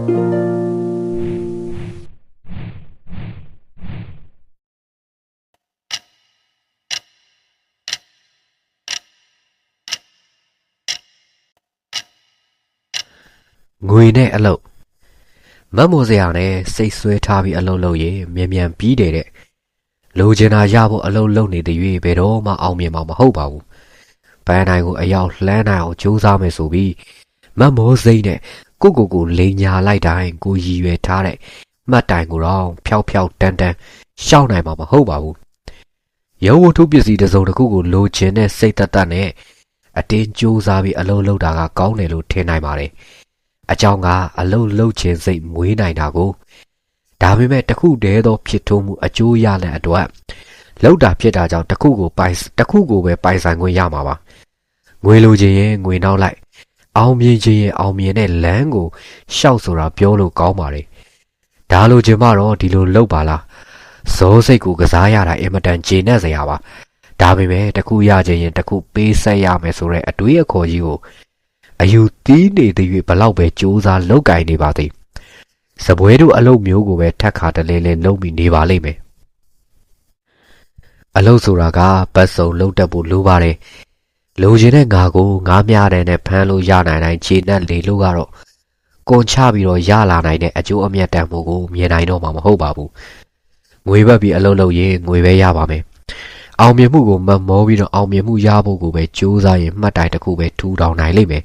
ငွေနဲ့အလုပ်မတ်မိုစရာနဲ့စိတ်ဆွဲထားပြီးအလုပ်လုပ်ရင်မြန်မြန်ပြီးတယ်တဲ့လိုချင်တာရဖို့အလုပ်လုပ်နေတဲ့၍ဘယ်တော့မှအောင်မြင်မှာမဟုတ်ပါဘူးပန်းတိုင်းကိုအရောက်လှမ်းနိုင်အောင်ကြိုးစားမယ်ဆိုပြီးမတ်မိုးစိမ့်နဲ့ ကိုကိုကိုလိန်ညာလိုက်တိုင်းကိုရည်ရွယ်ထားတဲ့မှတ်တိုင်ကိုတော့ဖျောက်ဖျောက်တန်းတန်းရှောက်နိုင်မှာမဟုတ်ပါဘူးရုပ်ဝတ္ထုပစ္စည်းတစ်စုံတစ်ခုကိုလိုချင်တဲ့စိတ်သက်သက်နဲ့အတင်းကြိုးစားပြီးအလုပ်လုပ်တာကကောင်းတယ်လို့ထင်နိုင်ပါတယ်အကြောင်းကအလုတ်လုတ်ခြင်းစိတ်မွေးနိုင်တာကိုဒါပေမဲ့တခုတည်းသောဖြစ်ထုံးမှုအကျိုးရတဲ့အတွက်လောက်တာဖြစ်တာကြောင့်တခုကိုပိုင်တခုကိုပဲပိုင်ဆိုင်ခွင့်ရမှာပါငွေလိုခြင်းရင်ငွေနောက်လိုက် အောင်မြင်ခြင်းရင်အောင်မြင်တဲ့လမ်းကိုရှောက်ဆိုတာပြောလို့ကောင်းပါတယ်ဒါလိုခြင်းမတော့ဒီလိုလောက်ပါလားဇောစိတ်ကိုကစားရတာအင်မတန်ကျေနပ်စရာပါဒါပေမဲ့တခုရခြင်းရင်တခုပေးဆက်ရမယ်ဆိုတဲ့အတွေးအခေါ်ကြီးကိုအယူတီးနေသည်၍ဘလောက်ပဲကြိုးစားလောက်ကင်နေပါသည်စပွဲတို့အလုတ်မျိုးကိုပဲထက်ခါတလဲလဲလုံးပြီးနေပါလိမ့်မယ်အလုတ်ဆိုတာကပတ်စုံလုံးတက်ဖို့လိုပါတယ် လိုချင်တဲ့ငါကိုငါးမြားတဲ့နဲ့ဖမ်းလို့ရနိုင်တိုင်းခြေနဲ့လေလို့ကတော့ကွန်ချပြီးတော့ရလာနိုင်တဲ့အကျိုးအမြတ်တန်မှုကိုမြင်နိုင်တော့မှာမဟုတ်ပါဘူးငွေဘက်ပြီးအလုတ်လုပ်ရင်ငွေပဲရပါမယ်အောင်မြင်မှုကိုမမောပြီးတော့အောင်မြင်မှုရဖို့ကိုပဲကြိုးစားရင်မှတ်တိုင်တစ်ခုပဲထူထောင်နိုင်လိမ့်မယ်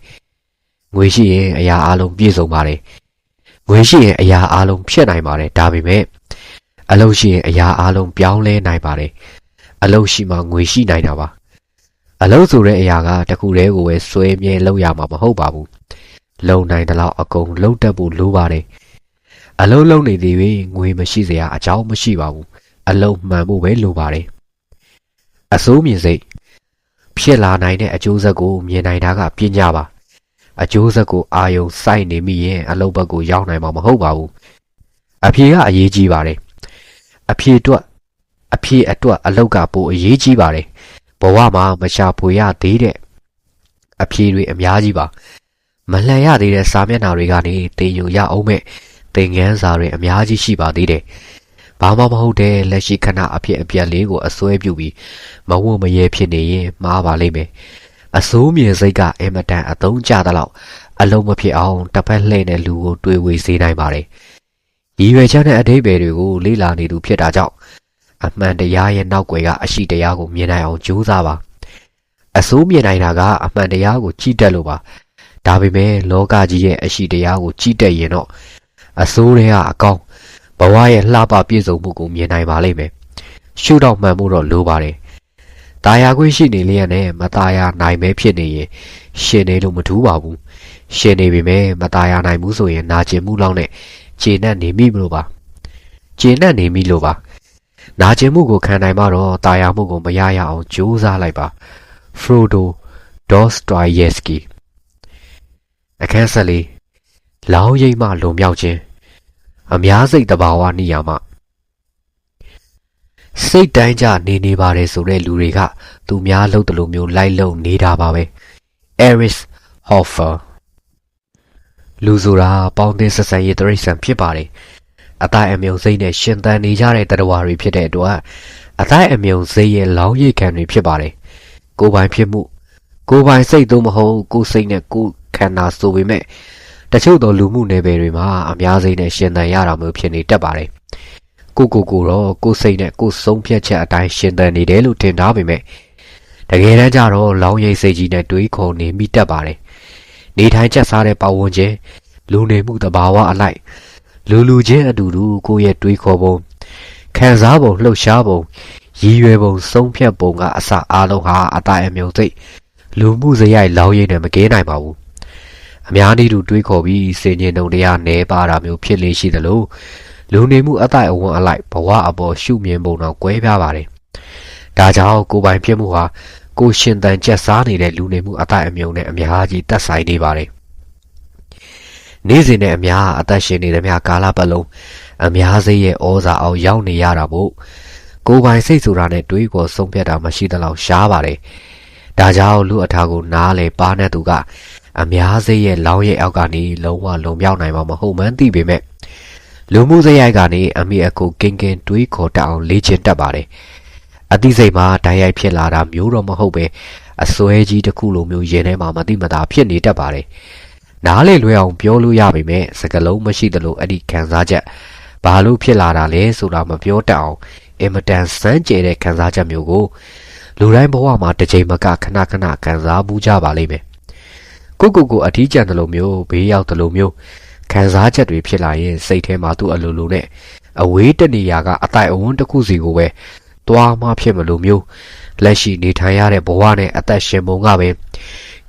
ငွေရှိရင်အရာအလုံးပြည့်စုံပါတယ်ငွေရှိရင်အရာအလုံးဖြစ်နိုင်ပါတယ်ဒါပေမဲ့အလုပ်ရှိရင်အရာအလုံးပြောင်းလဲနိုင်ပါတယ်အလုပ်ရှိမှငွေရှိနိုင်တာပါ အလုပ်ဆိုတဲ့အရာကတခုတည်းကိုပဲစွဲမြဲလုပ်ရမှာမဟုတ်ပါဘူးလုံနိုင်တဲ့လောက်အကုန်လုံတတ်ဖို့လိုပါတယ်အလုံးလုံးနေသေးပြီးငွေမရှိစရာအကြောင်းမရှိပါဘူးအလုံးမှန်ဖို့ပဲလိုပါတယ်အစိုးမြင်စိတ်ဖြစ်လာနိုင်တဲ့အကျိုးဆက်ကိုမြင်နိုင်တာကပညာပါအကျိုးဆက်ကိုအာယုံစိုက်နေမိရင်အလုပ်ဘက်ကိုရောက်နိုင်မှာမဟုတ်ပါဘူးအဖြေကအရေးကြီးပါတယ်အဖြေအတွက်အဖြေအတွက်အလုပ်ကပိုအရေးကြီးပါတယ် ဘဝမှာမရှာဖွေရသေးတဲ့အဖြေတွေအများကြီးပါမလှန်ရသေးတဲ့စာမျက်နှာတွေကနေတင်ယူရအောင်မဲ့သင်ခန်းစာတွေအများကြီးရှိပါသေးတယ်ဘာမှမဟုတ်တဲ့လက်ရှိခဏအဖြစ်အပျက်လေးကိုအစွဲပြုပြီးမဝတ်မရဲဖြစ်နေရင်မှားပါလိမ့်မယ်အစိုးမြင်စိတ်ကအင်မတန်အသုံးကျသလောက်အလုံးမဖြစ်အောင်တစ်ဖက်လှည့်တဲ့လူကိုတွေးဝေစေနိုင်ပါတယ်။ရည်ရွယ်ချက်နဲ့အတိတ်ပဲတွေကိုလေ့လာနေသူဖြစ်တာကြောင့် အမှန်တရားရဲ့နောက်ွယ်ကအရှိတရားကိုမြင်နိုင်အောင်ကြိုးစားပါ။အစိုးမြင်နိုင်တာကအမှန်တရားကိုကြည့်တတ်လို့ပါ။ဒါပေမဲ့လောကကြီးရဲ့အရှိတရားကိုကြည့်တတ်ရင်တော့အစိုးတွေကအကောင်းဘဝရဲ့လှပပြည့်စုံမှုကိုမြင်နိုင်ပါလိမ့်မယ်။ရှုတော့မှန်မှုတော့လိုပါတယ်ตายာခွင့်ရှိနေလျက်နဲ့မตายာနိုင်မဲဖြစ်နေရင်ရှင်နေလို့မထူးပါဘူးရှင်နေပေမဲ့မตายာနိုင်ဘူးဆိုရင်နာကျင်မှုလောက်နဲ့ခြေနဲ့နေမိမလို့ပါခြေနဲ့နေမိလို့ပါ နာကျင်မှုကိုခံနိုင်မှတော့တာယာမှုကိုမရရအောင်ကြိုးစားလိုက်ပါဖရိုဒိုဒေါစတိုင်ယက်စကီအခန်းဆက်လေးလောင်းရိပ်မှလုံမြောက်ခြင်းအများစိတ်တဘာဝနိယာမစိတ်တိုင်းကြနေနေပါတယ်ဆိုတဲ့လူတွေကသူများလှုပ်တယ်လို့မျိုးလိုက်လုံနေတာပါပဲ Eris Hoffer လူဆိုတာပေါင်းသင်းဆက်ဆံရေးတရိษံဖြစ်ပါတယ်။ အတိုင်းအမြုံစိတ်နဲ့ရှင်သန်နေကြတဲ့တရားတွေဖြစ်တဲ့အတွက်အတိုင်းအမြုံစိတ်ရဲ့လောင်းရိပ်ခံတွေဖြစ်ပါတယ်ကိုယ်ပိုင်ဖြစ်မှုကိုယ်ပိုင်စိတ်သို့မဟုတ်ကိုယ်စိတ်နဲ့ကိုယ်ခန္ဓာဆိုပေမဲ့တချို့သောလူမှုနယ်ပယ်တွေမှာအများစိတ်နဲ့ရှင်သန်ရတာမျိုးဖြစ်နေတတ်ပါတယ်ကိုကိုကိုတော့ကိုစိတ်နဲ့ကိုဆုံးဖြတ်ချက်အတိုင်းရှင်သန်နေတယ်လို့ထင်ထားပေမဲ့တကယ်တမ်းကျတော့လောင်းရိပ်စိတ်ကြီးနဲ့တွေးခေါ်နေမိတတ်ပါတယ်နေထိုင်ချက်စားတဲ့ပတ်ဝန်းကျင်လူနေမှုတဘာဝအလိုက် လူလူချင်းအတူတူကိုယ့်ရဲ့တွေးခေါ်ပုံခံစားပုံလှုပ်ရှားပုံရည်ရွယ်ပုံဆုံးဖြတ်ပုံကအစအားလုံးဟာအတိုင်းအမြုံစိတ်လူမှုစရိုက်လောင်းရိပ်နဲ့မကင်းနိုင်ပါဘူးအများနည်းတူတွေးခေါ်ပြီးစင်ကျင်တုံတရားနဲပါတာမျိုးဖြစ်လေရှိသလိုလူနေမှုအတိုက်အဝန်းအလိုက်ဘဝအပေါ်ရှုမြင်ပုံတော့ကွဲပြားပါတယ်။ဒါကြောင့်ကိုပိုင်ဖြစ်မှုဟာကိုရှင်တန်ကျက်စားနေတဲ့လူနေမှုအတိုက်အမြုံနဲ့အများကြီးသက်ဆိုင်နေပါတယ်။ နေ့စဉ်နဲ့အများအသက်ရှင်နေတဲ့များကာလပတ်လုံးအများစိရဲ့ဩဇာအောင်ရောက်နေရတာမို့ကိုပိုင်စိတ်ဆိုတာနဲ့တွေးခေါ်ဆုံးဖြတ်တာမရှိသလောက်ရှားပါတယ်။ဒါကြောင့်လူအထာကိုနားလေပါတဲ့သူကအများစိတ်ရဲ့လောင်းရဲ့အောက်ကနေလုံးဝလုံမြောက်နိုင်မှာမဟုတ်မှန်းသိပေမဲ့လူမှုစရိုက်ကနေအမိအကူကင်းကင်းတွေးခေါ်တတ်အောင်လေ့ကျင့်တတ်ပါတယ်အသိစိတ်မှာဓာတ်ရိုက်ဖြစ်လာတာမျိုးတော့မဟုတ်ပဲအစွဲကြီးတစ်ခုလိုမျိုးရင်ထဲမှာမတိမတာဖြစ်နေတတ်ပါတယ် နားလေလွယ်အောင်ပြောလို့ရပေမဲ့စကလုံးမရှိသလိုအဲ့ဒီခံစားချက်ဘာလို့ဖြစ်လာတာလဲဆိုတာမပြောတတ်အောင်အင်မတန်စမ်းကြဲတဲ့ခံစားချက်မျိုးကိုလူတိုင်းဘဝမှာတစ်ချိန်မကခဏခဏခံစားမှုကြပါလိမ့်မယ်ကိုကိုကိုအထီးကျန်တယ်လို့မျိုးဘေးရောက်တယ်လို့မျိုးခံစားချက်တွေဖြစ်လာရင်စိတ်ထဲမှာသူ့အလိုလိုနဲ့အဝေးတနေရာကအတိုင်အဝန်းတစ်ခုစီကိုပဲတွားမှဖြစ်မလို့မျိုးလက်ရှိနေထိုင်ရတဲ့ဘဝနဲ့အသက်ရှင်ပုံကပဲ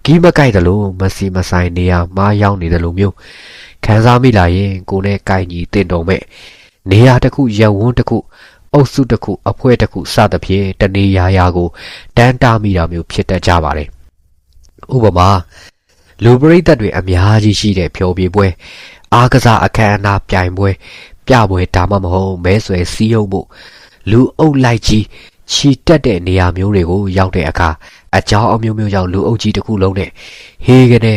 ကီးမကြိုက်တယ်လို့မစီမဆိုင်နေရမှားရောက်နေတယ်လို့မျိုးခံစားမိလာရင်ကိုနဲ့ကြိုက်ညီတင်တော်မဲ့နေရာတစ်ခုရဝန်းတစ်ခုအုပ်စုတစ်ခုအဖွဲ့တစ်ခုစသဖြင့်တနေရာရာကိုတန်းတာမိတာမျိုးဖြစ်တတ်ကြပါတယ်ဥပမာလူပရိသတ်တွေအများကြီးရှိတဲ့ဖြောပြပွဲအားကစားအခမ်းအနားပြိုင်ပွဲ ပြပွဲဒါမှမဟုတ်မဲဆွယ်စည်းရုံးမှုလူအုပ်လိုက်ကြီး ချီတက်တဲ့နေရာမျိုးတွေကိုရောက်တဲ့အခါအကြောင်းအမျိုးမျိုးကြောင့်လူအုပ်ကြီးတစ်ခုလုံးနဲ့ဟေးကနေ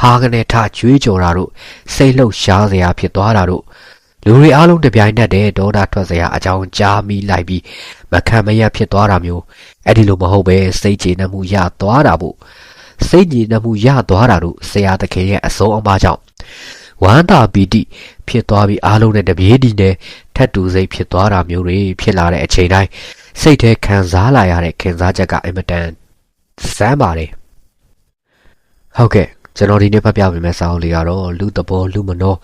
ဟာကနေထကြွေးကြော်တာတို့စိတ်လှုပ်ရှားစရာဖြစ်သွားတာတို့လူတွေအားလုံးတပြိုင်နက်တည်းဒေါသထွက်စရာအကြောင်းကြားမိလိုက်ပြီးမခံမရဖြစ်သွားတာမျိုးအဲ့ဒီလိုမဟုတ်ပဲစိတ်ကျေနပ်မှုရသွားတာဖို့စိတ်ကျေနပ်မှုရသွားတာတို့ဆရာသခင်ရဲ့အဆုံးအမကြောင့်ဝမ်းသာပီတိဖြစ်သွားပြီးအားလုံးနဲ့တပြေးတီနဲ့ထက်တူစိတ်ဖြစ်သွားတာမျိုးတွေဖြစ်လာတဲ့အချိန်တိုင်း စိတ်ထဲခံစားလာရတဲ့ခံစားချက်ကအင်မတန်စမ်းပါတယ်ဟုတ်ကဲ့ကျွန်တော်ဒီနေ့ဖတ်ပြပေးမယ့်စာအုပ်လေးကတော့လူတဘောလူမနော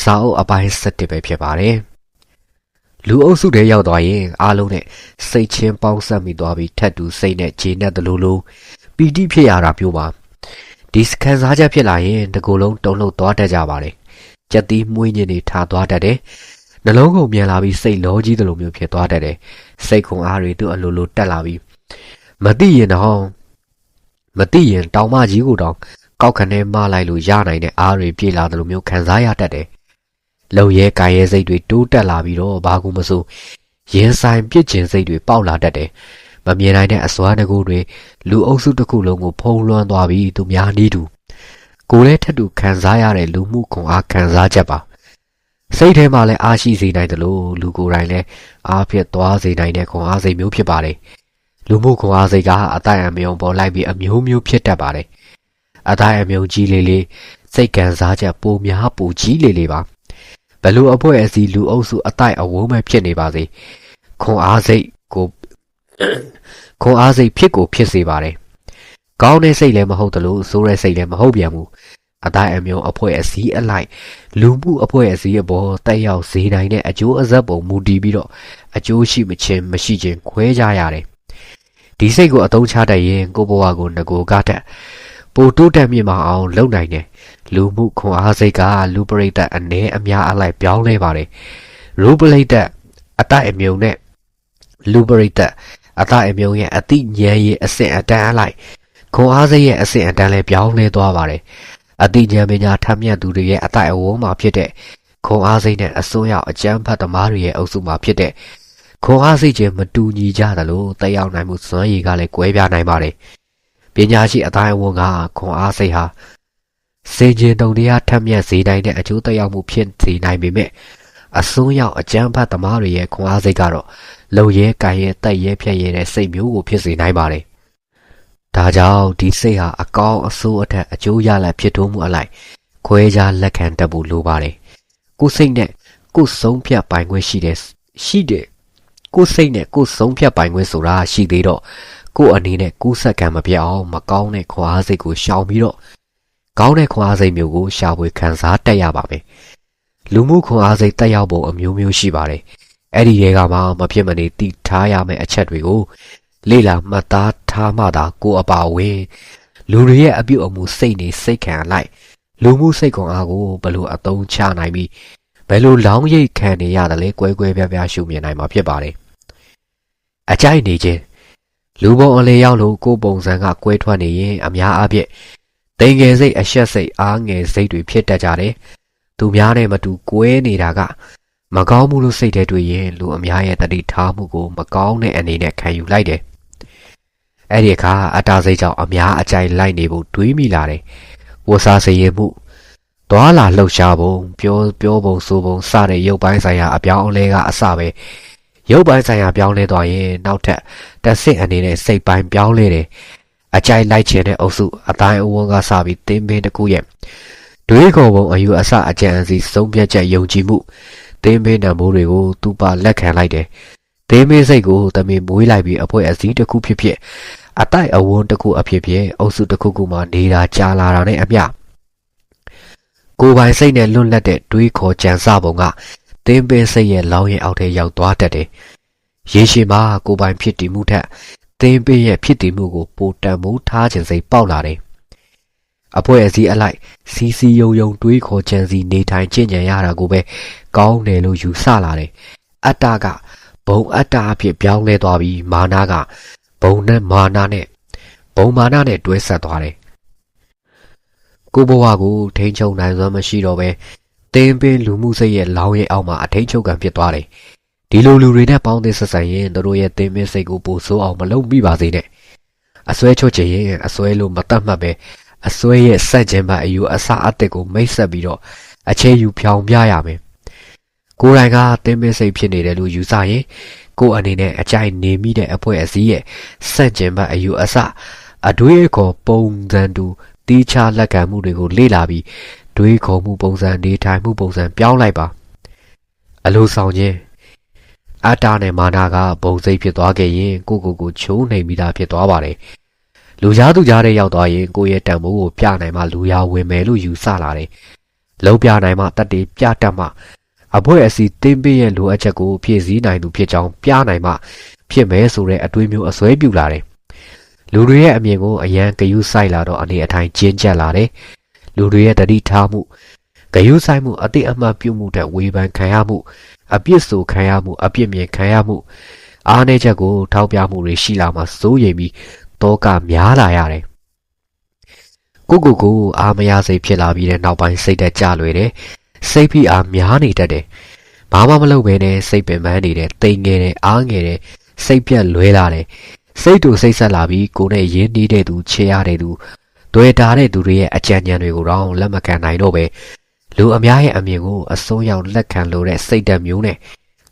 စာအုပ်အပိုင်း7ပဲဖြစ်ပါတယ်လူအုပ်စုတွေရောက်သွားရင်အားလုံးနဲ့စိတ်ချင်းပေါင်းစပ်မိသွားပြီးထက်တူစိတ်နဲ့ခြေနဲ့တလူလူပီတိဖြစ်ရတာမျိုးပါဒီခံစားချက်ဖြစ်လာရင်တကူလုံးတုံ့လှုပ်သွားတတ်ကြပါတယ်ကြက်သီးမှုင်းညင်တွေထားသွားတတ်တယ်နှလုံးကုန်မြန်လာပြီးစိတ်လောကြီးသလိုမျိုးဖြစ်သွားတတ်တယ် စိတ်ခွန်အားတွေသူ့အလိုလိုတက်လာပြီးမသိရင်တော့မသိရင်တောင်မကြီးကိုတောင်ကောက်ခနဲမလိုက်လို့ရနိုင်တဲ့အားတွေပြေလာတယ်လို့မျိုးခံစားရတတ်တယ်လုံရဲကာရဲစိတ်တွေတိုးတက်လာပြီးတော့ဘာကူမစိုးရင်ဆိုင်ပြစ်ကျင်စိတ်တွေပေါက်လာတတ်တယ်မမြင်နိုင်တဲ့အစွမ်းတကူတွေလူအုပ်စုတစ်ခုလုံးကိုဖုံးလွှမ်းသွားပြီးသူများနီးတူကိုယ်လည်းထက်တူခံစားရတဲ့လူမှုခွန်အားခံစားချက်ပါ စိတ်ထဲမှာလည်းအားရှိစေနိုင်တယ်လို့လူကိုယ်တိုင်လည်းအားဖြစ်သွားစေနိုင်တဲ့ခွန်အားစိတ်မျိုးဖြစ်ပါတယ်လူမှုခွန်အားစိတ်ကအတိုင်းအမြုံပေါ်လိုက်ပြီးအမျိုးမျိုးဖြစ်တတ်ပါတယ်အတိုင်းအမြုံကြီးလေးလေးစိတ်ခံစားချက်ပိုများပိုကြီးလေးလေးပါဘလို့အဖွဲ့အစည်းလူအုပ်စုအတိုင်းအဝုန်းပဲဖြစ်နေပါစေခွန်အားစိတ်ကိုခွန်အားစိတ်ဖြစ်ကိုဖြစ်စေပါတယ်ကောင်းတဲ့စိတ်လည်းမဟုတ်တယ်လို့ဆိုးတဲ့စိတ်လည်းမဟုတ်ပြန်ဘူး အတိုင်းအမြုံအဖွဲ့အစည်းအလိုက်လူမှုအဖွဲ့အစည်းအပေါ်တက်ရောက်စေနိုင်တဲ့အကျိုးအဆက်ပုံမူတည်ပြီးတော့အကျိုးရှိမချင်းမရှိချင်းခွဲကြရတယ်ဒီစိတ်ကိုအသုံးချတတ်ရင်ကိုဘဝကိုငကိုကားတက်ပိုတိုးတက်မြင့်မအောင်လုပ်နိုင်တယ်လူမှုခွန်အားစိတ်ကလူပရိသတ်အနေအများအလိုက်ပြောင်းလဲပါတယ်လူပရိသတ်အတိုက်အမြုံနဲ့လူပရိသတ်အတိုက်အမြုံရဲ့အတိဉာဏ်ရဲ့အဆင့်အတန်းအလိုက်ခွန်အားစိတ်ရဲ့အဆင့်အတန်းလည်းပြောင်းလဲသွားပါတယ် အတိဉာဏ်ပညာထမ်းမြတ်သူတွေရဲ့အတိုက်အဝန်းမှာဖြစ်တဲ့ခွန်အားစိတ်နဲ့အစိုးရအကြမ်းဖက်သမားတွေရဲ့အုပ်စုမှာဖြစ်တဲ့ခွန်အားစိတ်ချင်းမတူညီကြသလိုတက်ရောက်နိုင်မှုစွမ်းရည်ကလည်းကွဲပြားနိုင်ပါတယ်ပညာရှိအတိုင်းအဝန်ကခွန်အားစိတ်ဟာစေခြင်းတုံတရားထက်မြက်စေနိုင်တဲ့အကျိုးသက်ရောက်မှုဖြစ်စေနိုင်ပေမဲ့အစွန်းရောက်အကြမ်းဖက်သမားတွေရဲ့ခွန်အားစိတ်ကတော့လုံရဲကန်ရဲတက်ရဲဖြက်ရဲတဲ့စိတ်မျိုးကိုဖြစ်စေနိုင်ပါတယ်။ ဒါကြောင့်ဒီစိတ်ဟာအကောင်းအဆိုးအထက်အကျိုးရလဒ်ဖြစ်ထွန်းမှုအလိုက်ခွဲခြားလက်ခံတတ်ဖို့လိုပါတယ်။ကိုယ်စိတ်နဲ့ကိုယ်ဆုံးဖြတ်ပိုင်ခွင့်ရှိတဲ့ရှိတဲ့ကိုယ်စိတ်နဲ့ကိုယ်ဆုံးဖြတ်ပိုင်ခွင့်ဆိုတာရှိသေးတော့ကို့အနေနဲ့ကူးဆက်ကံမပြတ်အောင်မကောင်းတဲ့ခွားစိတ်ကိုရှောင်ပြီးတော့ကောင်းတဲ့ခွားစိတ်မျိုးကိုရှာဖွေခံစားတတ်ရပါမယ်လူမှုခွားစိတ်တက်ရောက်ပုံအမျိုးမျိုးရှိပါတယ်အဲ့ဒီတွေကမှမဖြစ်မနေတည်ထားရမယ့်အချက်တွေကို လေ့လာမှတ်သားထားမှသာကိုအပါဝင်လူတွေရဲ့အပြုတ်အမူစိတ်နေစိတ်ခံလိုက်လူမှုစိတ်ခွန်အားကိုဘယ်လိုအသုံးချနိုင်ပြီးဘယ်လိုလောင်းရိတ်ခံနေရတယ်လဲကွဲကွဲပြားပြားရှုမြင်နိုင်မှာဖြစ်ပါတယ်အကြိုက်နေခြင်းလူပုံအလေရောက်လို့ကိုပုံစံကကွဲထွက်နေရင်အများအားဖြင့်တိမ်ငယ်စိတ်အရှက်စိတ်အားငယ်စိတ်တွေဖြစ်တတ်ကြတယ်။သူများနဲ့မတူကွဲနေတာကမကောင်းမှုလို့စိတ်ထဲတွေ့ရင်လူအများရဲ့တတိထားမှုကိုမကောင်းတဲ့အနေနဲ့ခံယူလိုက်တယ်။ အဲ့ဒီအခါအတားစိတ်ကြောင့်အများအကြိုက်လိုက်နေဖို့တွေးမိလာတယ်။ဝတ်စားစေရမှုသွာလာလှုပ်ရှားပုံပြောပြောပုံဆိုပုံစတဲ့ရုပ်ပိုင်းဆိုင်ရာအပြောင်းအလဲကအစပဲရုပ်ပိုင်းဆိုင်ရာပြောင်းလဲသွားရင်နောက်ထပ်တက်စစ်အနေနဲ့စိတ်ပိုင်းပြောင်းလဲတယ်အကြိုက်လိုက်ချင်တဲ့အုပ်စုအတိုင်းအဝန်းကစပြီးတင်းပင်းတစ်ခုရဲ့တွေးခေါ်ပုံအယူအဆအကြံအစီဆုံးဖြတ်ချက်ယုံကြည်မှုတင်းပင်းနံမိုးတွေကိုသူပါလက်ခံလိုက်တယ်တင်းပင်းစိတ်ကိုတမင်မွေးလိုက်ပြီးအဖွဲအစည်းတစ်ခုဖြစ်ဖြစ် အတိုက်အဝန်းတစ်ခုအဖြစ်ဖြစ်အုပ်စုတစ်ခုခုမှနေတာကြာလာတာနဲ့အမျှကိုယ်ပိုင်စိတ်နဲ့လွတ်လပ်တဲ့တွေးခေါ်ကြံစပုံကတင်းပင်းစိတ်ရဲ့လောင်းရဲ့အောက်ထဲရောက်သွားတတ်တယ်ရေရှည်မှာကိုယ်ပိုင်ဖြစ်တည်မှုထက်တင်းပင်းရဲ့ဖြစ်တည်မှုကိုပိုတန်မိုးထားခြင်းစိတ်ပေါက်လာတယ်အဖွဲအစည်းအလိုက်စီစီယုံယုံတွေးခေါ်ကြံစီနေထိုင်ကျင့်ကြံရတာကိုပဲကောင်းတယ်လို့ယူဆလာတယ်အတ္တကဘုံအတ္တအဖြစ်ပြောင်းလဲသွားပြီးမာနက ဘုံနဲ့မာနနဲ့ဘုံမာနနဲ့တွဲဆက်သွားတယ်ကိုဘဝကိုထိန်းချုပ်နိုင်စွမ်းမရှိတော့ပဲတင်းပင်းလူမှုစိတ်ရဲ့လောင်းရဲ့အောက်မှာအထိန်ချုပ်ကံဖြစ်သွားတယ်ဒီလိုလူတွေနဲ့ပေါင်းသင်းဆက်ဆံရင်တို့ရဲ့တင်းပင်းစိတ်ကိုပိုဆိုးအောင်မလုပ်မိပါစေနဲ့အစွဲချုပ်ချင်ရင်အစွဲလို့မတတ်မှတ်ပဲအစွဲရဲ့စန့်ကျင်ဘက်အယူအဆအသစ်ကိုမိတ်ဆက်ပြီးတော့အခြေယူဖြောင်ပြရမယ်ကိုယ်တိုင်ကတင်းပင်းစိတ်ဖြစ်နေတယ်လို့ယူဆရင် ကိုယ်အနေနဲ့အကြိုက်နေမိတဲ့အဖွဲအစည်းရဲ့စန့်ကျင်ဘက်အယူအဆအတွေးအခေါ်ပုံစံတူတီးခြားလက်ခံမှုတွေကိုလေ့လာပြီးတွေးခေါ်မှုပုံစံနေထိုင်မှုပုံစံပြောင်းလိုက်ပါအလိုဆောင်ခြင်းအတ္တနဲ့မာနကဘုံစိတ်ဖြစ်သွားခဲ့ရင်ကိုကိုကိုချိုးနှိမ်ပြီးသားဖြစ်သွားပါတယ်လူကြားသူကြားတဲ့ရောက်သွားရင်ကိုရဲ့တန်ဖိုးကိုပြနိုင်မှလူရဝင်မယ်လို့ယူဆလာတယ်လုံးပြနိုင်မှတတ်တည်ပြတတ်မှ အဖွဲအစီတင်းပေးရဲ့လိုအပ်ချက်ကိုဖြည့်ဆည်းနိုင်သူဖြစ်ကြောင်းပြနိုင်မှဖြစ်မယ်ဆိုတဲ့အတွေးမျိုးအစွဲပြုလာတယ်လူတွေရဲ့အမြင်ကိုအရန်ဂယုစိုက်လာတော့အနေအထိုင်ကျဉ်ကျက်လာတယ်လူတွေရဲ့တတိထားမှုဂယုဆိုင်မှုအတိအမှတ်ပြုမှုတဲ့ဝေဖန်ခံရမှုအပြစ်ဆိုခံရမှုအပြစ်မြင်ခံရမှုအားနည်းချက်ကိုထောက်ပြမှုတွေရှိလာမှစိုးရိမ်ပြီးတောကများလာရတယ်ကိုကိုကိုအားမရစိတ်ဖြစ်လာပြီးတဲ့နောက်ပိုင်းစိတ်သက်ကြလွယ်တယ် စိတ်ဖိအားများနေတတ်တယ်။ဘာမှမလုပ်ဘဲနဲ့စိတ်ပင်ပန်းနေတယ်၊တိမ်ငယ်တယ်၊အားငယ်တယ်၊စိတ်ပြတ်လွဲလာတယ်။စိတ်တူစိတ်ဆက်လာပြီးကိုယ်နဲ့ရင်းနှီးတဲ့သူချေရတဲ့သူတွေ့တာတဲ့သူတွေရဲ့အကြံဉာဏ်တွေကိုတော့လက်မခံနိုင်တော့ပဲလူအများရဲ့အမြင်ကိုအစိုးရလက်ခံလို့တဲ့စိတ်ဓာတ်မျိုးနဲ့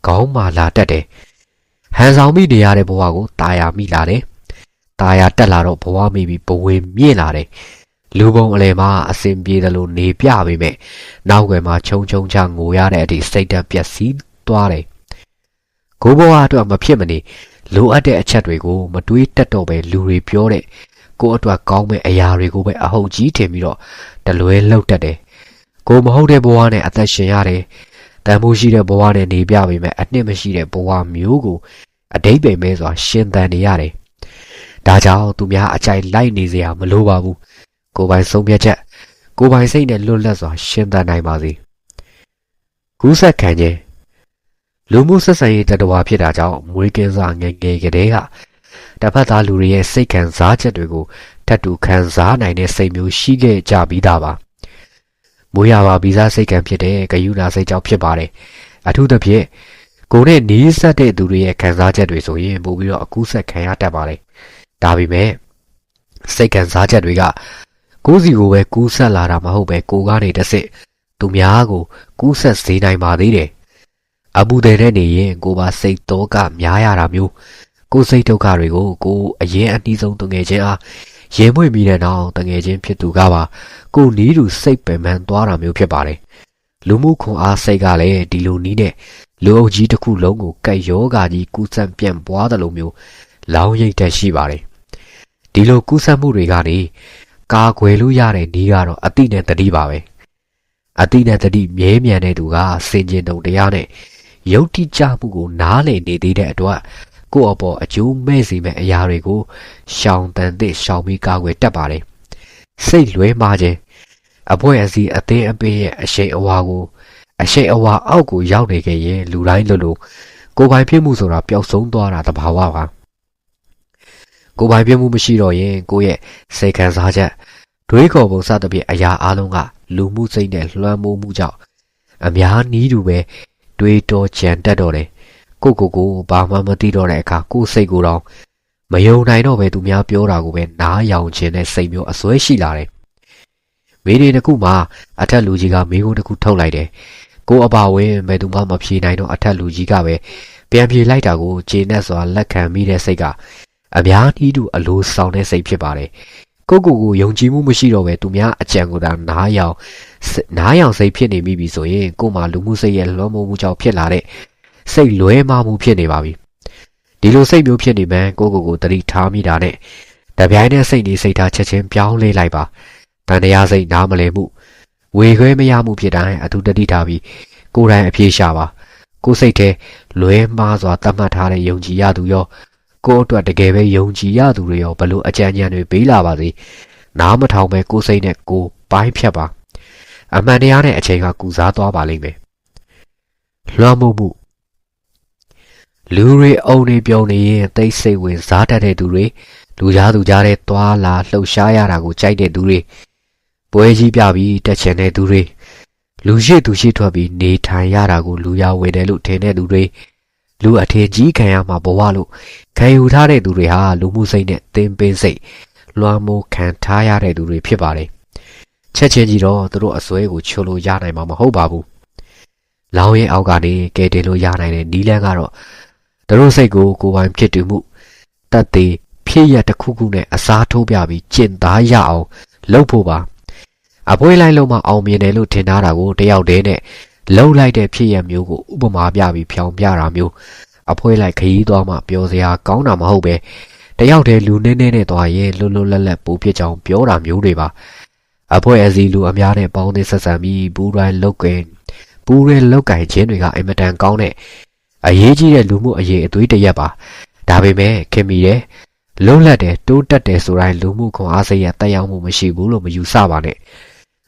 ခေါင်းမာလာတတ်တယ်။ဟန်ဆောင်မိနေရတဲ့ဘဝကိုတာယာမိလာတယ်။တာယာတက်လာတော့ဘဝမိပြီးဘဝမြင့်လာတယ်။ လူပုံအလဲမှာအစဉ်ပြေတယ်လို့နေပြပေမဲ့နောက်ွယ်မှာခြုံခြုံချငိုရတဲ့အထိစိတ်ဓာတ်ပျက်စီးသွားတယ်ကိုဘဝအတွက်မဖြစ်မနေလိုအပ်တဲ့အချက်တွေကိုမတွေးတတ်တော့ပဲလူတွေပြောတဲ့ကိုအတွက်ကောင်းမဲ့အရာတွေကိုပဲအဟုတ်ကြီးထင်ပြီးတော့တလွဲလှုပ်တတ်တယ်ကိုမဟုတ်တဲ့ဘဝနဲ့အသက်ရှင်ရတယ်တန်ဖိုးရှိတဲ့ဘဝနဲ့နေပြပေမဲ့အနှစ်မရှိတဲ့ဘဝမျိုးကိုအတိတ်ပဲမဲစွာရှင်သန်နေရတယ်ဒါကြောင့်သူများအကြိုက်လိုက်နေစရာမလိုပါဘူး ကိုပိုင်ဆုံးဖြတ်ချက်ကိုပိုင်စိတ်နဲ့လွတ်လပ်စွာ ရှင်သန်နိုင်ပါစေကူးဆက်ခံခြင်းလူမှုဆက်ဆံရေးတတဝါဖြစ်တာကြောင့်မွေးကင်းစားငယ်ငယ်ကလေးကတစ်ဖက်သားလူတွေရဲ့စိတ်ခံစားချက်တွေကိုထပ်တူခံစားနိုင်တဲ့စိတ်မျိုးရှိခဲ့ကြပြီးသားပါမွေးရပါဗီဇစိတ်ခံဖြစ်တဲ့ဂယုဏစိတ်ကြောင့်ဖြစ်ပါတယ်အထူးသဖြင့်ကိုယ်နဲ့နီးစပ်တဲ့သူတွေရဲ့ခံစားချက်တွေဆိုရင်ပို့ပြီးတော့အကူးဆက်ခံရတတ်ပါတယ်ဒါပေမဲ့စိတ်ခံစားချက်တွေက ကိုယ်စီကိုပဲကူးဆက်လာတာမဟုတ်ပဲကိုကနေတစ်စစ်သူများကိုကူးဆက်စေနိုင်ပါသေးတယ်အပူတဲ့တဲ့နေရင်ကိုပါစိတ်တော့ကများရတာမျိုးကိုစိတ်ဒုက္ခတွေကိုကိုအရင်အနည်းဆုံးတငယ်ချင်းအားရဲမွေ့မိတဲ့နောက်တငယ်ချင်းဖြစ်သူကပါကိုနီးသူစိတ်ပင်ပန်းသွားတာမျိုးဖြစ်ပါတယ်လူမှုခွန်အားစိတ်ကလည်းဒီလိုနီးနဲ့လူအုပ်ကြီးတစ်ခုလုံးကိုကက်ယောဂါကြီးကူးစက်ပြန့်ပွားသလိုမျိုးလောင်းရိပ်တက်ရှိပါတယ်ဒီလိုကူးစက်မှုတွေကနေ ကာကွယ်လို့ရတဲ့နီးကတော့အတိနဲ့တတိပါပဲအတိနဲ့တတိမြဲမြံတဲ့သူကစင်ကျင်တုံတရားနဲ့ယုတ်တိကြမှုကိုနားလည်နေသေးတဲ့အတွက်ကိုယ့်အပေါ်အကျိုးမဲ့စေမဲ့အရာတွေကိုရှောင်တန်သည့်ရှောင်ပြီးကာကွယ်တတ်ပါတယ်စိတ်လွဲမှားခြင်းအပွဲအစည်းအသေးအပေးရဲ့အရှိန်အဝါကိုအရှိန်အဝါအောက်ကိုရောက်နေခဲ့ရင်လူတိုင်းလို့လို့ကိုယ်ပိုင်ဖြစ်မှုဆိုတာပျောက်ဆုံးသွားတာတဘာဝပါ ကိုယ်ပိုင်ပြမှုမရှိတော့ရင်ကိုယ့်ရဲ့စိတ်ခံစားချက်တွေးခေါ်ပုံစသဖြင့်အရာအလုံးကလူမှုစိတ်နဲ့လွှမ်းမိုးမှုကြောင့်အများနီးတူပဲတွေးတော်ကြံတတ်တော့တယ်ကိုကိုကိုဘာမှမသိတော့တဲ့အခါကိုစိတ်ကိုတော့မယုံနိုင်တော့ပဲသူများပြောတာကိုပဲနားယောင်ခြင်းနဲ့စိတ်မျိုးအစွဲရှိလာတယ်မေးတွေတစ်ခုမှအထက်လူကြီးကမေးခွန်းတစ်ခုထုတ်လိုက်တယ်ကိုအပါဝင်ဘယ်သူမှမဖြေနိုင်တော့အထက်လူကြီးကပဲပြန်ပြေလိုက်တာကိုကျေနပ်စွာလက်ခံမိတဲ့စိတ်က အများကြီးတူအလိုဆောင်တဲ့စိတ်ဖြစ်ပါတယ်ကိုကိုကိုယုံကြည်မှုမရှိတော့ပဲသူများအကြံကိုသာနားယောင်နားယောင်စိတ်ဖြစ်နေမိပြီဆိုရင်ကိုမှလူမှုစိတ်ရဲ့လွှမ်းမိုးမှုကြောင့်ဖြစ်လာတဲ့စိတ်လွဲမှားမှုဖြစ်နေပါပြီဒီလိုစိတ်မျိုးဖြစ်နေမှန်းကိုကိုကိုတတိထားမိတာနဲ့တပြိုင်နက်စိတ်နေစိတ်ထားချက်ချင်းပြောင်းလဲလိုက်ပါတန်တရားစိတ်နားမလည်မှုဝေခွဲမရမှုဖြစ်တိုင်းအထူးတတိထားပြီးကိုယ်တိုင်အပြေရှာပါကိုယ်စိတ်ထဲလွဲမှားစွာသတ်မှတ်ထားတဲ့ယုံကြည်ရသူရော ကိုယ့်အတွက်တကယ်ပဲယုံကြည်ရသူတွေရောဘလို့အကြံဉာဏ်တွေပေးလာပါစေနားမထောင်ပဲကိုယ်စိတ်နဲ့ကိုယ်ပိုင်းဖြတ်ပါအမှန်တရားနဲ့အချိန်ကကူစားသွားပါလိမ့်မယ်လွှမ်းမိုးမှုလူတွေအုံနေပြုံနေရင်သိစိတ်ဝင်စားတတ်တဲ့သူတွေလူကြားသူကြားတဲ့သွားလာလှုပ်ရှားရတာကိုကြိုက်တဲ့သူတွေပွဲကြီးပြပြီးတက်ချင်တဲ့သူတွေလူရှိသူရှိထွက်ပြီးနေထိုင်ရတာကိုလူရဝယ်တယ်လို့ထင်တဲ့သူတွေ လူအထင်ကြီးခံရမှာဘဝလို့ခံယူထားတဲ့သူတွေဟာလူမှုစိတ်နဲ့သင်ပင်စိတ်လွှမ်းမိုးခံထားရတဲ့သူတွေဖြစ်ပါတယ်ချက်ချင်းကြီးတော့သူတို့အစွဲကိုချိုလို့ရနိုင်မှာမဟုတ်ပါဘူးလောင်းရဲ့အောက်ကနေကဲတင်လို့ရနိုင်တဲ့နီးလန်းကတော့သူတို့စိတ်ကိုကိုယ်ပိုင်ဖြစ်တည်မှုတတ်သေးဖြစ်ရတစ်ခုခုနဲ့အစားထိုးပြပြီးကျင့်သားရအောင်လုပ်ဖို့ပါအပွဲလိုက်လုံးမအောင်မြင်တယ်လို့ထင်ထားတာကိုတယောက်တည်းနဲ့ လှုပ်လိုက်တဲ့ဖြစ်ရမျိုးကိုဥပမာပြပြီးဖြောင်ပြတာမျိုးအဖွဲလိုက်ခရီးသွားမှပြောစရာကောင်းတာမဟုတ်ပဲတယောက်တည်းလူနေနေနဲ့သွားရင်လွတ်လွတ်လပ်လပ်ပိုးဖြစ်ကြောင်ပြောတာမျိုးတွေပါအဖွဲအစည်းလူအများနဲ့ပေါင်းသင်းဆက်ဆံပြီးဘူးတိုင်းလုတ်ကင်ပူရဲလောက်ကင်ခြင်းတွေကအင်မတန်ကောင်းတဲ့အရေးကြီးတဲ့လူမှုအရေးအသွေးတရက်ပါဒါပေမဲ့ခင်မီရဲ့လုံးလက်တယ်တိုးတက်တယ်ဆိုတိုင်းလူမှုခွန်အားစိတ်ရတက်ရောက်မှုမရှိဘူးလို့မယူဆပါနဲ့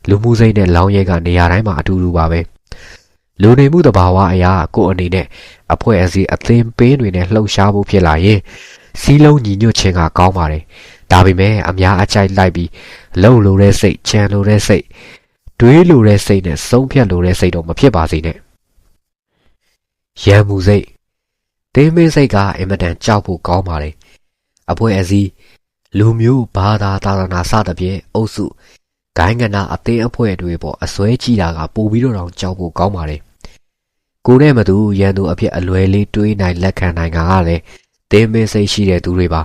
လူမှုစိတ်နဲ့လောင်းရဲကနေရာတိုင်းမှာအတူတူပါပဲ လူနေမှုတဘာဝအရာကိုအနေနဲ့အဖွဲ့အစည်းအသင်းပေးတွေနဲ့လှုပ်ရှားဖို့ဖြစ်လာရင်စီးလုံးညီညွတ်ခြင်းကကောင်းပါတယ်ဒါပေမဲ့အများအကြိုက်လိုက်ပြီးလှုပ်လို့တဲ့စိတ်ချမ်းလို့တဲ့စိတ်တွေးလို့တဲ့စိတ်နဲ့ဆုံးဖြတ်လို့တဲ့စိတ်တော့မဖြစ်ပါစေနဲ့ရံမှုစိတ်တင်းမင်းစိတ်ကအင်မတန်ကြောက်ဖို့ကောင်းပါတယ်အဖွဲ့အစည်းလူမျိုးဘာသာသာသနာစသဖြင့်အုပ်စု ဂိုင်းကနာအသင်းအဖွဲ့တွေပေါ်အစွဲကြီးတာကပိုပြီးတော့ကြောက်ဖို့ကောင်းပါတယ်ကိုနဲ့မသူရန်သူအဖြစ်အလွယ်လေးတွေးနိုင်လက်ခံနိုင်တာကလည်းတင်းမင်းစိတ်ရှိတဲ့သူတွေပါ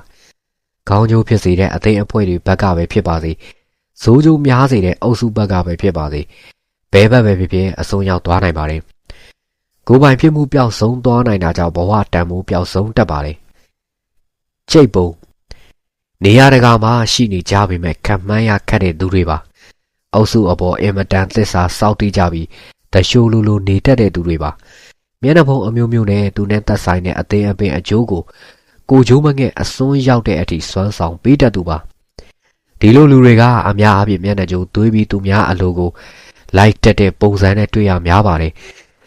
ခေါင်းကျိုးဖြစ်စေတဲ့အသိအဖွဲ့တွေဘက်ကပဲဖြစ်ပါစေဇိုးကျိုးများစေတဲ့အုပ်စုဘက်ကပဲဖြစ်ပါစေဘဲဘက်ပဲဖြစ်ဖြစ်အဆုံးရောက်သွားနိုင်ပါတယ်ကိုယ်ပိုင်ဖြစ်မှုပျောက်ဆုံးသွားနိုင်တာကြောင့်ဘဝတန်ဖိုးပျောက်ဆုံးတတ်ပါတယ်ကျိတ်ပုံနေရာတကာမှာရှိနေကြပေမဲ့ခံမှန်းရခက်တဲ့သူတွေပါ အုပ်စုအပေါ်အင်မတန်သစ္စာစောက်တီးကြပြီးတရှိုးလိုလိုနေတတ်တဲ့သူတွေပါမျက်နှာဖုံးအမျိုးမျိုးနဲ့သူနဲ့သက်ဆိုင်တဲ့အသေးအပင်အကျိုးကိုကိုကျိုးမငဲ့အစွန်းရောက်တဲ့အထိစွမ်းဆောင်ပေးတတ်သူပါဒီလိုလူတွေကအများအားဖြင့်မျက်နှာကြိုးသွေးပြီးသူများအလိုကိုလိုက်တက်တဲ့ပုံစံနဲ့တွေ့ရများပါတယ်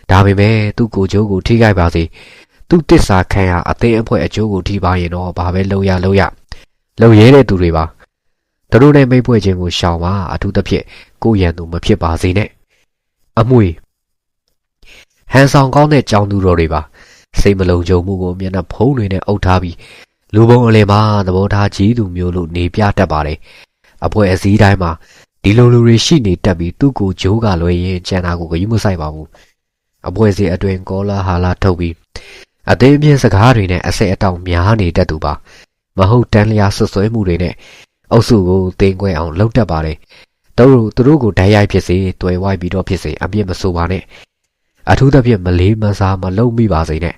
ဒါပေမဲ့သူ့ကိုကျိုးကိုထိခိုက်ပါစေသူ့တစ္ဆာခံရအသေးအဖွဲအကျိုးကိုထိပါရင်တော့ဘာပဲလုပ်ရလုပ်ရလုပ်ရဲတဲ့သူတွေပါ သူတို့နဲ့မိတ်ပွဲခြင်းကိုရှောင်ပါအထူးသဖြင့်ကိုရန်သူမဖြစ်ပါစေနဲ့အမွေဟန်ဆောင်ကောင်းတဲ့ကြောင်သူတော်တွေပါစိတ်မလုံခြုံမှုကိုမျက်နှာဖုံးတွေနဲ့အုပ်ထားပြီးလူပုံအလယ်မှာသဘောထားကြီးသူမျိုးလို့နေပြတတ်ပါတယ်အပွဲအစည်းတိုင်းမှာဒီလိုလူတွေရှိနေတတ်ပြီးသူ့ကိုဂျိုးကလွယ်ရင်ကျန်တာကိုဂရုမစိုက်ပါဘူးအပွဲစီအတွင်ကောလာဟာလာထုတ်ပြီးအသေးအပြင်းစကားတွေနဲ့အဆက်အတောင်များနေတတ်သူပါမဟုတ်တန်းလျာဆွဆွဲမှုတွေနဲ့ အုပ်စုကိုတင်ခွဲအောင်လှုပ်တတ်ပါတယ်သူတို့သူတို့ကိုဓာတ်ရိုက်ဖြစ်စေတွယ်ဝိုက်ပြီးတော့ဖြစ်စေအပြစ်မဆိုပါနဲ့အထူးသဖြင့်မလေးမစားမလုံမိပါစေနဲ့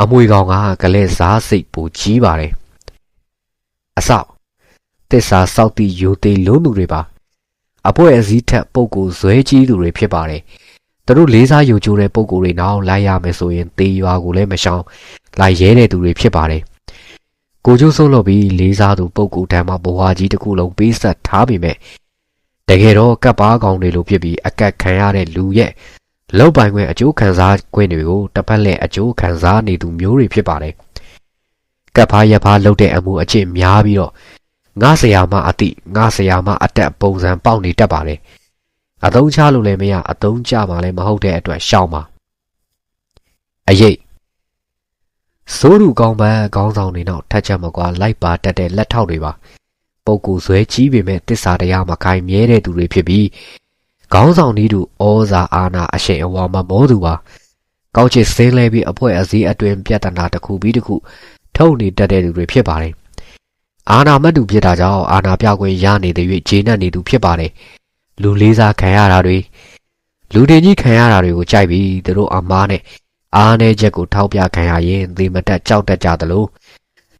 အမွေကောင်ကကလေးစားစိတ်ပူကြီးပါတယ်အဆောက်တစ္ဆာစောက်တီယိုသေးလုံးသူတွေပါအပွဲအစည်းထက်ပုံကိုဇွဲကြီးသူတွေဖြစ်ပါတယ်သူတို့လေးစားယုံကြည်တဲ့ပုံကိုတွေနောက်လိုက်ရမယ်ဆိုရင်တေးရွာကိုလည်းမရှောင်လိုက်ရဲတဲ့သူတွေဖြစ်ပါတယ် ကိုကျိုးဆုံးလို့ပြီးလေးစားသူပုံကိုတန်းမှာဘဝကြီးတစ်ခုလုံးပေးဆက်ထားပြီမဲ့တကယ်တော့ကပ်ပါကောင်တွေလိုဖြစ်ပြီးအကက်ခံရတဲ့လူရဲ့လောက်ပိုင်ခွင့်အကျိုးခံစားခွင့်တွေကိုတစ်ပတ်လက်အကျိုးခံစားနေသူမျိုးတွေဖြစ်ပါတယ်ကပ်ဖားရဖားလှုပ်တဲ့အမှုအကျင့်များပြီးတော့ငါဆရာမအတိငါဆရာမအတက်ပုံစံပေါက်နေတတ်ပါတယ်အသုံးချလို့လည်းမရအသုံးချမှလည်းမဟုတ်တဲ့အတွက်ရှောင်ပါအရေး စိုးရူကောင်းပန်းခေါင်းဆောင်တွေနောက်ထက်ချက်မကွာလိုက်ပါတက်တဲ့လက်ထောက်တွေပါပုပ်ကူဆွဲကြီးပေမဲ့တစ္ဆာတရားမခိုင်မြဲတဲ့သူတွေဖြစ်ပြီးခေါင်းဆောင်ဤသူဩဇာအာဏာအရှိန်အဝါမမောသူပါကောက်ချစ်စင်းလဲပြီးအဖွဲ့အစည်းအတွင်ပြဿနာတစ်ခုပြီးတစ်ခုထုတ်နေတတ်တဲ့သူတွေဖြစ်ပါတယ်အာဏာမတ်သူဖြစ်တာကြောင့်အာဏာပြခွင့်ရနေတဲ့၍ဂျေနတ်နေသူဖြစ်ပါတယ်လူလေးစားခံရတာတွေလူတင်ကြီးခံရတာတွေကိုကြိုက်ပြီးသူတို့အမားနဲ့ အားနေချက်ကိုထောက်ပြခံရရင်သေမတက်ကြောက်တတ်ကြသလို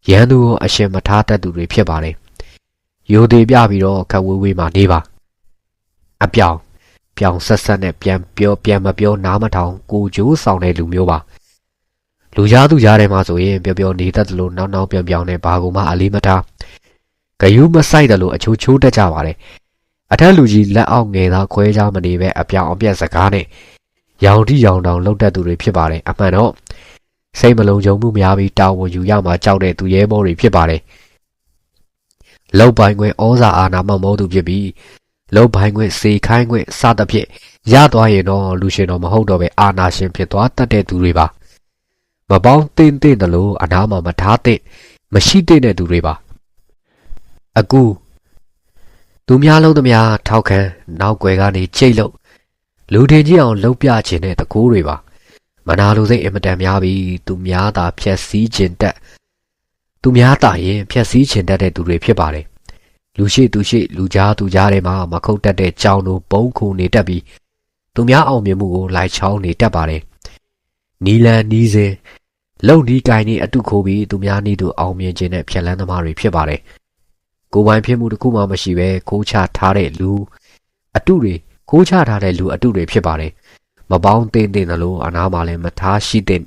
ရန်သူကိုအရှင်မထားတတ်သူတွေဖြစ်ပါတယ်ယိုသေးပြပြီးတော့ခက်ဝေးဝေးမှနေပါအပြောင်ပြောင်ဆက်ဆက်နဲ့ပြန်ပြောပြန်မပြောနားမထောင်ကိုကြိုးဆောင်တဲ့လူမျိုးပါလူကြားသူကြားထဲမှာဆိုရင်ပြောပြောနေတတ်တယ်လို့နောက်နောက်ပြောင်ပြောင်နဲ့ဘာကူမှအလေးမထားဂယုမဆိုင်တယ်လို့အချိုးချိုးတတ်ကြပါတယ်အထက်လူကြီးလက်အောက်ငယ်သားခွဲခြားမနေပဲအပြောင်အပြက်စကားနဲ့ ရောင်တိရောင်တောင်လှုပ်တတ်သူတွေဖြစ်ပါတယ်အမှန်တော့စိတ်မလုံးကြုံမှုများပြီးတာဝန်ယူရမှာကြောက်တဲ့သူရဲဘောတွေဖြစ်ပါတယ်လောက်ပိုင်ခွင့်ဩဇာအာဏာမမောသူဖြစ်ပြီးလောက်ပိုင်ခွင့်စေခိုင်းခွင့်စသဖြင့်ရသွားရင်တော့လူရှင်တော်မဟုတ်တော့ပဲအာဏာရှင်ဖြစ်သွားတတ်တဲ့သူတွေပါမပေါင်းတင်းတင်းတယ်လို့အနာမှာမထားတဲ့မရှိတဲ့သူတွေပါအကူသူများလုံးသမျှထောက်ခံနောက်ွယ်ကနေချိတ်လို့ လူထင်ကြီးအောင်လှုပ်ပြခြင်းတဲ့တကိုးတွေပါမနာလိုစိတ်အင်မတန်များပြီးသူများသာဖြက်စီးခြင်းတက်သူများသာရင်ဖြက်စီးခြင်းတက်တဲ့သူတွေဖြစ်ပါတယ်လူရှိသူရှိလူကြားသူကြားထဲမှာမခုတ်တက်တဲ့ကြောင်တို့ပုံခုနေတတ်ပြီးသူများအောင်မြင်မှုကိုလိုက်ချောင်းနေတတ်ပါတယ်နီလန်နီးစင်လုံဒီကိုင်းနေအတုခိုးပြီးသူများနေသူအောင်မြင်ခြင်းနဲ့ဖြက်လန်းသမားတွေဖြစ်ပါတယ်ကိုယ်ပိုင်ဖြစ်မှုတစ်ခုမှမရှိပဲခိုးချထားတဲ့လူအတုတွေ ခိုးချထားတဲ့လူအတုတွေဖြစ်ပါတယ်မပေါင်းတင်တင်တယ်လို့အနာမှာလည်းမထားရှိတဲ့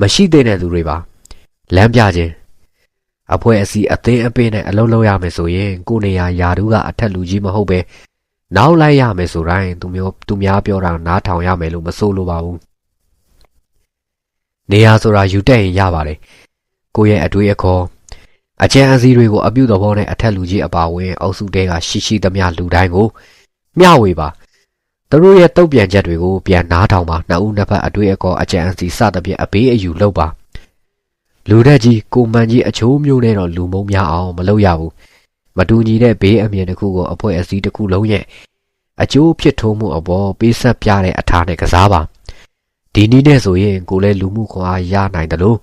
မရှိတဲ့လူတွေပါလမ်းပြခြင်းအဖွဲ့အစည်းအသင်းအပင်းနဲ့အလုပ်လုပ်ရမယ်ဆိုရင်ကိုနေရာယာတူးကအထက်လူကြီးမဟုတ်ပဲနောက်လိုက်ရမယ်ဆိုတိုင်းသူမျိုးသူများပြောတာနားထောင်ရမယ်လို့မဆိုလိုပါဘူးနေရာဆိုတာယူတက်ရင်ရပါတယ်ကိုရဲ့အတွေ့အခေါ်အကျဉ်းအစည်းတွေကိုအပြုတော်ဘောနဲ့အထက်လူကြီးအပါဝင်အုပ်စုတဲကရှိရှိသမျှလူတိုင်းကို မျှဝေပါသူတို့ရဲ့တုတ်ပြန်ချက်တွေကိုပြန်နားထောင်ပါနှစ်ဦးနှစ်ဖက်အတွေ့အခေါ်အကျဉ်းအစည်းစသဖြင့်အပေးအယူလုပ်ပါလူတက်ကြီးကိုမှန်ကြီးအချိုးမျိုးနဲ့တော့လူမုံများအောင်မလုပ်ရဘူးမတူညီတဲ့ဘေးအမြင်တစ်ခုကိုအဖွဲ့အစည်းတစ်ခုလုံးရဲ့အကျိုးဖြစ်ထုံးမှုအပေါ်ပေးဆက်ပြတဲ့အထားနဲ့ကစားပါဒီနည်းနဲ့ဆိုရင်ကိုလည်းလူမှုခွန်အားရနိုင်တယ်လို့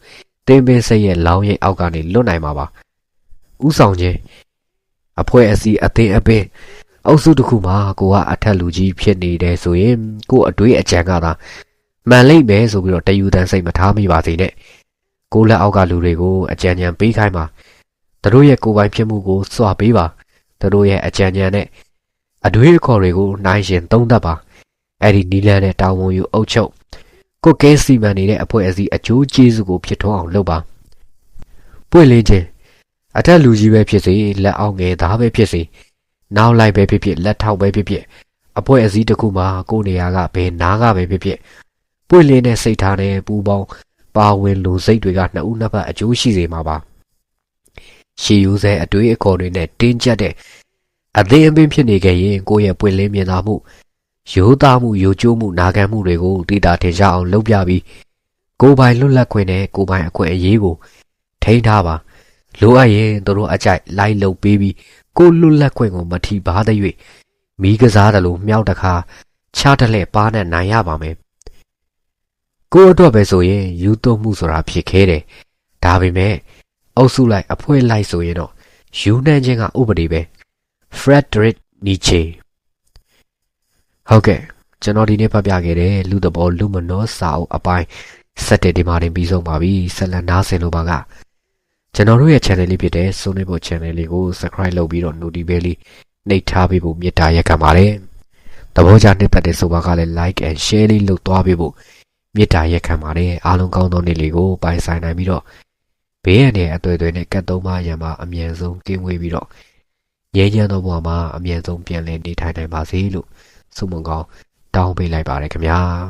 တင်းပင်းစိတ်ရဲ့လောင်းရိပ်အောက်ကနေလွတ်နိုင်မှာပါဥဆောင်ခြင်းအဖွဲ့အစည်းအသင်းအပင် အုပ်စုတစ်ခုမှာကိုကအထက်လူကြီးဖြစ်နေတယ်ဆိုရင်ကိုအတွေးအကြံကသာမှန်လိမ့်မယ်ဆိုပြီးတော့တယူတန်းစိတ်မထားမိပါစေနဲ့ကိုလက်အောက်ကလူတွေကိုအကြံဉာဏ်ပေးခိုင်းပါသူတို့ရဲ့ကိုယ်ပိုင်ဖြစ်မှုကိုစွာပေးပါသူတို့ရဲ့အကြံဉာဏ်နဲ့အတွေးအခေါ်တွေကိုနိုင်ရှင်သုံးသပ်ပါအဲ့ဒီနီလန်းနဲ့တာဝန်ယူအုပ်ချုပ်ကိုကဲစီမံနေတဲ့အဖွဲ့အစည်းအကျိုးကျေးဇူးကိုဖြစ်ထွန်းအောင်လုပ်ပါပွင့်လင်းခြင်းအထက်လူကြီးပဲဖြစ်စေလက်အောက်ငယ်သားပဲဖြစ်စေ နောက်လိုက်ပဲဖြစ်ဖြစ်လက်ထောက်ပဲဖြစ်ဖြစ်အဖွဲ့အစည်းတစ်ခုမှာကိုယ်နေရာကဘယ်နားကပဲဖြစ်ဖြစ်ပွင့်လင်းတဲ့စိတ်ထားနဲ့ပူပေါင်းပါဝင်လူစိတ်တွေကနှစ်ဦးနှစ်ဖက်အကျိုးရှိစေမှာပါရှီယူဆဲအတွေးအခေါ်တွေနဲ့တင်းကျပ်တဲ့အသေးအပင်ဖြစ်နေခဲ့ရင်ကိုယ့်ရဲ့ပွင့်လင်းမြင်သာမှုရိုးသားမှုယိုကျိုးမှုနာခံမှုတွေကိုတည်တာထင်ရှားအောင်လုပ်ပြပြီးကိုယ်ပိုင်လွတ်လပ်ခွင့်နဲ့ကိုယ်ပိုင်အခွင့်အရေးကိုထိန်းထားပါလိုအပ်ရင်တို့အကြိုက်လိုက်လုပ်ပေးပြီး ကိုလွတ်လပ်ခွင့်ကိုမထီပါသ၍မိကစားတယ်လို့မြောက်တခါချတလှဲ့ပါနဲ့နိုင်ရပါမယ်ကိုအတွက်ပဲဆိုရင်ယူသွမှုဆိုတာဖြစ်ခဲတယ်ဒါပေမဲ့အုပ်စုလိုက်အဖွဲလိုက်ဆိုရင်တော့ယူနှံခြင်းကဥပဒေပဲ Friedrich Nietzsche ဟုတ်ကဲ့ကျွန်တော်ဒီနေ့ဖတ်ပြခဲ့တဲ့လူသဘောလူမနောစာအုပ်အပိုင်း7ဒီမှာတင်ပြီးဆုံးပါပြီဆက်လက်နားဆင်လို့ပါက ကျွန်တော်တို့ရဲ့ channel လေးဖြစ်တဲ့ Sony Bo channel လေးကို subscribe လုပ်ပြီးတော့ notification လေးနှိပ်ထားပေးဖို့မေတ္တာရက်ခံပါတယ်။တဘောကြနှစ်သက်တဲ့ဆိုပါကလည်း like and share လေးလုပ်သွားပေးဖို့မေတ္တာရက်ခံပါတယ်။အားလုံးကောင်းသောနေ့လေးကိုပိုင်ဆိုင်နိုင်ပြီးတော့ဘေးရန်တွေအသွေးသွေးနဲ့ကတ်သုံးပါးရံမှာအမြဲဆုံးကင်းဝေးပြီးတော့ငြိမ်းချမ်းသောဘဝမှာအမြဲဆုံးပြန်လည်နေထိုင်နိုင်ပါစေလို့ဆုမွန်ကောင်းတောင်းပေးလိုက်ပါတယ်ခင်ဗျာ။